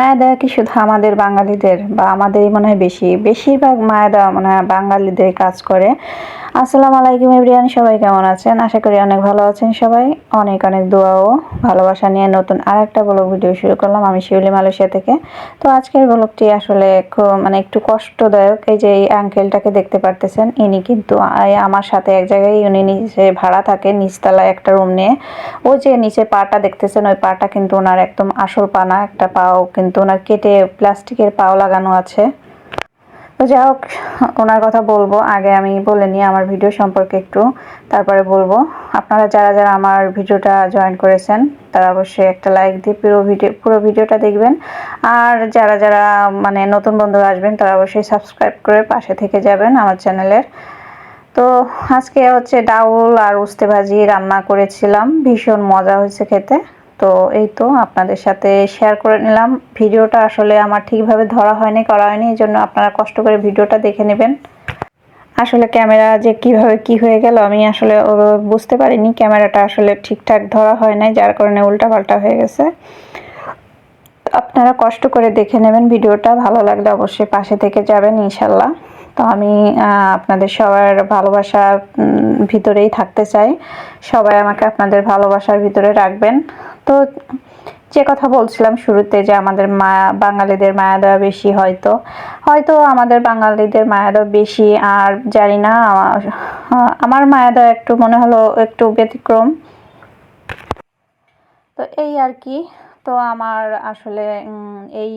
মায়া দেওয়া কি শুধু আমাদের বাঙালিদের বা আমাদেরই মনে হয় বেশি? বেশিরভাগ মায়া দেওয়া মনে হয় বাঙালিদের কাজ করে। আসসালামু আলাইকুম এভরিয়ান সবাই কেমন আছেন? আশা করি অনেক ভালো আছেন সবাই। অনেক অনেক দোয়া ও ভালোবাসা নিয়ে নতুন আর একটা ব্লগ ভিডিও শুরু করলাম আমি শিউলি মালয়েশিয়া থেকে। তো আজকের ব্লগটি আসলে খুব মানে একটু কষ্টদায়ক। এই যে এই আঙ্কেলটাকে দেখতে পারতেছেন, ইনি কিন্তু আমার সাথে এক জায়গায় উনি নিচে ভাড়া থাকে, নিচতলায় একটা রুম নিয়ে। ওই যে নিচে পাটা দেখতেছেন, ওই পাটা কিন্তু ওনার একদম আসল পানা, একটা পাও কিন্তু ওনার কেটে প্লাস্টিকের পাও লাগানো আছে। তো যাই হোক, ওনার কথা বলব। আগে আমি বলে নিই আমার ভিডিও সম্পর্কে একটু। তারপরে বলব, আপনারা যারা যারা আমার ভিডিওটা জয়েন করেছেন, তারা অবশ্যই একটা লাইক দিয়ে পুরো ভিডিও পুরো ভিডিওটা দেখবেন। আর যারা যারা মানে নতুন বন্ধুরা আসবেন, তারা অবশ্যই সাবস্ক্রাইব করে পাশে থেকে যাবেন আমার চ্যানেলের তো আজকে হচ্ছে ডাউল আর উস্তে ভাজি রান্না করেছিলাম, ভীষণ মজা হয়েছে খেতে। তো এই তো আপনাদের সাথে শেয়ার করে নিলাম। ভিডিওটা আসলে আমার ঠিকভাবে ধরা হয়নি, করা হয়নি, এই জন্য আপনারা কষ্ট করে ভিডিওটা দেখে নেবেন। আসলে ক্যামেরা যে কীভাবে কি হয়ে গেল আমি আসলে বুঝতে পারিনি, ক্যামেরাটা আসলে ঠিকঠাক ধরা হয় নাই, যার কারণে উল্টাপাল্টা হয়ে গেছে। আপনারা কষ্ট করে দেখে নেবেন ভিডিওটা, ভালো লাগলে অবশ্যই পাশে থেকে যাবেন, ইনশাল্লাহ। তো আমি আপনাদের সবার ভালোবাসার ভিতরেই থাকতে চাই। সবাই আমাকে আপনাদের ভালোবাসার ভিতরে রাখবেন। তো যে কথা বলছিলাম শুরুতে যে আমাদের মায়া বাঙালিদের মায়া দেওয়া বেশি হয়তো হয়তো আমাদের বাঙালিদের মায়া দেওয়া বেশি। আর জানি না, আমার- মায়া দেওয়া একটু মনে হলো একটু ব্যতিক্রম। তো এই আর কি, তো আমার আসলে এই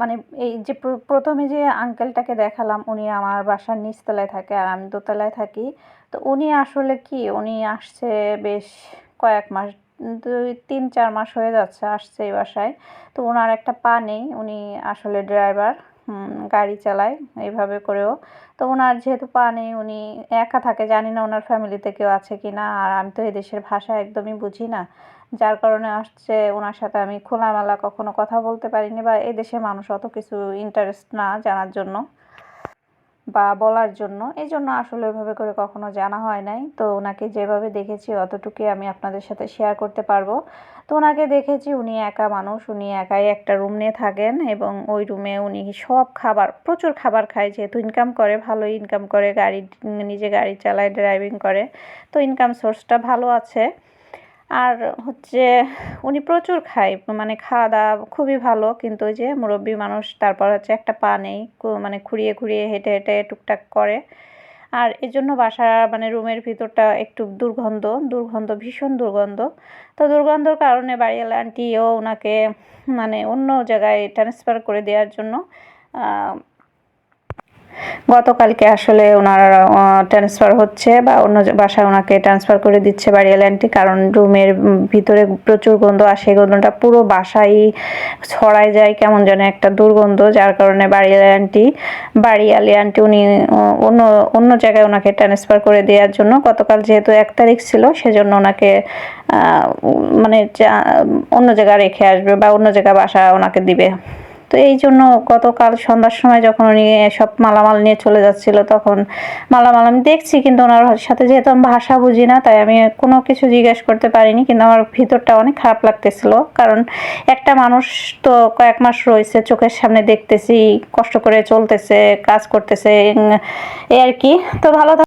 মানে এই যে প্রথমে যে আঙ্কেলটাকে দেখালাম, উনি আমার বাসার নিচতলায় থাকে আর আমি দোতলায় থাকি। তো উনি আসলে কি, উনি আসছে বেশ কয়েক মাস দুই, তিন, চার মাস হয়ে যাচ্ছে, আসছে এই বাসায়। তো ওনার একটা পা নেই, উনি আসলে ড্রাইভার গাড়ি চালায় এইভাবে করেও। তো ওনার যেহেতু পা নেই, উনি একা থাকে, জানি না ওনার ফ্যামিলিতে কেউ আছে কি না, আর আমি তো এই দেশের ভাষা একদমই বুঝি না। যার কারণে আসছে, ওনার সাথে আমি খোলামেলা কখনো কথা বলতে পারিনি, বা এই দেশের মানুষ অত কিছু ইন্টারেস্ট না জানার জন্য। বা বলার জন্য। এই জন্য আসলে ওইভাবে করে কখনো জানা হয় নাই। তো ওনাকে যেভাবে দেখেছি অতটুকুই আমি আপনাদের সাথে শেয়ার করতে পারব। তো ওনাকে দেখেছি উনি একা মানুষ, উনি একাই একটা রুম নিয়ে থাকেন এবং ওই রুমে উনি সব খাবার, প্রচুর খাবার খায়, যেহেতু ইনকাম করে, ভালো ইনকাম করে, গাড়ি, নিজে গাড়ি চালায় ড্রাইভিং করে। তো ইনকাম সোর্সটা ভালো আছে। আর হচ্ছে উনি প্রচুর খায় মানে খাওয়া দাওয়া খুবই ভালো, কিন্তু ওই যে মুরব্বী মানুষ তারপর হচ্ছে একটা পা নেই মানে খুঁড়িয়ে খুঁড়িয়ে হেঁটে হেঁটে টুকটাক করে। আর এই জন্য বাসা মানে রুমের ভিতরটা একটু দুর্গন্ধ দুর্গন্ধ, ভীষণ দুর্গন্ধ। তো দুর্গন্ধর কারণে বাড়িওয়ালা আন্টিও ওনাকে মানে অন্য জায়গায় ট্রান্সফার করে দেওয়ার জন্য গতকালকে আসলে ওনার ট্রান্সফার হচ্ছে বা অন্য বাসায় ওনাকে ট্রান্সফার করে দিচ্ছে বাড়িওয়ালা আন্টি কারণ রুমের ভিতরে প্রচুর গন্ধ আর সেই গন্ধটা পুরো বাসায় ছড়ায় যায় কেমন যেন একটা দুর্গন্ধ, যার কারণে বাড়িওয়ালা আন্টি বাড়িওয়ালি আন্টি উনি অন্য অন্য জায়গায় ওনাকে ট্রান্সফার করে দেওয়ার জন্য। গতকাল যেহেতু এক তারিখ ছিল, সেজন্য ওনাকে মানে অন্য জায়গায় রেখে আসবে বা অন্য জায়গায় বাসা ওনাকে দিবে। তো এই জন্য গতকাল সন্ধ্যার সময় যখন উনি সব মালামাল নিয়ে চলে যাচ্ছিল, তখন মালামাল আমি দেখছি, কিন্তু ওনার সাথে যেহেতু আমি ভাষা বুঝি না, তাই আমি কোনো কিছু জিজ্ঞেস করতে পারিনি, কিন্তু আমার ভিতরটা অনেক খারাপ লাগতেছিল। কারণ একটা মানুষ তো কয়েক মাস রয়েছে, চোখের সামনে দেখতেছি, কষ্ট করে চলতেছে, কাজ করতেছে এই আর কি। তো ভালো